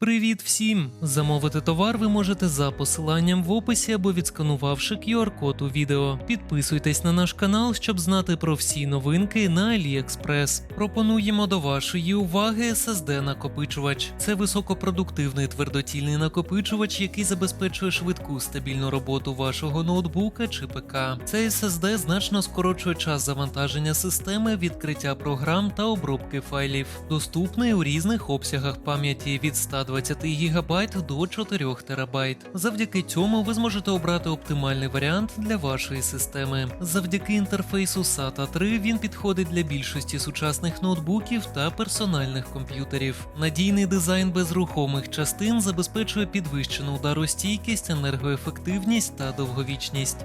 Привіт всім! Замовити товар ви можете за посиланням в описі або відсканувавши QR-код у відео. Підписуйтесь на наш канал, щоб знати про всі новинки на AliExpress. Пропонуємо до вашої уваги SSD накопичувач. Це високопродуктивний твердотільний накопичувач, який забезпечує швидку стабільну роботу вашого ноутбука чи ПК. Цей SSD значно скорочує час завантаження системи, відкриття програм та обробки файлів. Доступний у різних обсягах пам'яті від 120 ГБ до 4 ТБ. Завдяки цьому ви зможете обрати оптимальний варіант для вашої системи. Завдяки інтерфейсу SATA 3 він підходить для більшості сучасних ноутбуків та персональних комп'ютерів. Надійний дизайн без рухомих частин забезпечує підвищену ударостійкість, енергоефективність та довговічність.